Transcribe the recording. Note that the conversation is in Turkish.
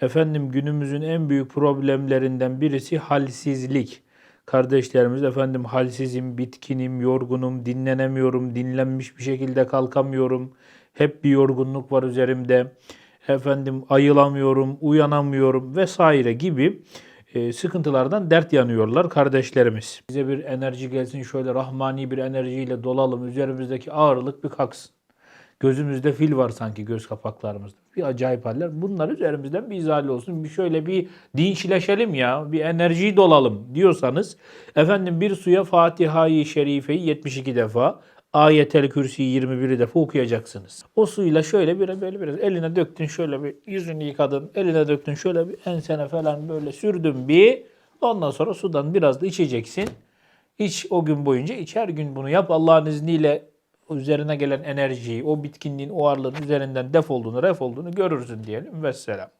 Efendim günümüzün en büyük problemlerinden birisi halsizlik. Kardeşlerimiz efendim halsizim, bitkinim, yorgunum, dinlenemiyorum, dinlenmiş bir şekilde kalkamıyorum. Hep bir yorgunluk var üzerimde. Efendim ayılamıyorum, uyanamıyorum vesaire gibi e, sıkıntılardan dert yanıyorlar kardeşlerimiz. Bize bir enerji gelsin şöyle rahmani bir enerjiyle dolalım. Üzerimizdeki ağırlık bir kalksın. Gözümüzde fil var sanki göz kapaklarımızda. Bir acayip haller. Bunlar üzerimizden bir izale olsun. Bir şöyle bir dinçleşelim ya. Bir enerjiyi dolalım diyorsanız efendim bir suya Fatiha-i Şerife'yi 72 defa Ayetel Kürsi'yi 21 defa okuyacaksınız. O suyla şöyle bir böyle biraz eline döktün şöyle bir yüzünü yıkadın. Eline döktün şöyle bir ensene falan böyle sürdün bir. Ondan sonra sudan biraz da içeceksin. İç o gün boyunca iç her gün bunu yap. Allah'ın izniyle üzerine gelen enerjiyi, o bitkinliğin, o ağırlığın üzerinden def olduğunu, ref olduğunu görürsün diyelim. Vesselam.